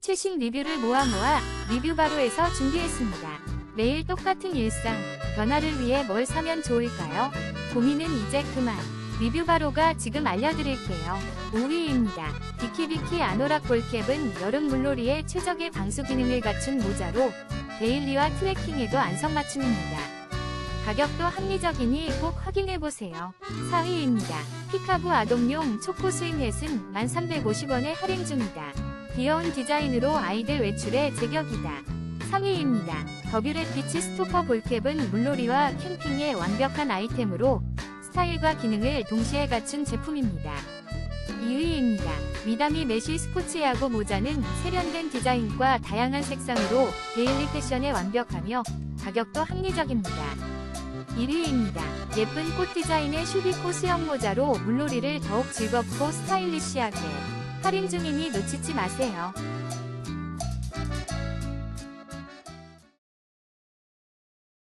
최신 리뷰를 모아 모아 리뷰바로에서 준비했습니다. 매일 똑같은 일상, 변화를 위해 뭘 사면 좋을까요? 고민은 이제 그만. 리뷰바로가 지금 알려드릴게요. 5위입니다. 비키비키 아노락 볼캡은 여름 물놀이에 최적의 방수 기능을 갖춘 모자로 데일리와 트레킹에도 안성맞춤입니다. 가격도 합리적이니 꼭 확인해보세요. 4위입니다. 피카부 아동용 초코 스윙햇은 1350원에 할인 중이다. 귀여운 디자인으로 아이들 외출에 제격이다. 3위입니다. 더뷰렛 비치 스토퍼 볼캡은 물놀이와 캠핑에 완벽한 아이템으로 스타일과 기능을 동시에 갖춘 제품입니다. 2위입니다. 미다미 메쉬 스포츠 야구 모자는 세련된 디자인과 다양한 색상으로 데일리 패션에 완벽하며 가격도 합리적입니다. 1위입니다. 예쁜 꽃 디자인의 슈비코 수영 모자로 물놀이를 더욱 즐겁고 스타일리시하게 할인 중이니 놓치지 마세요.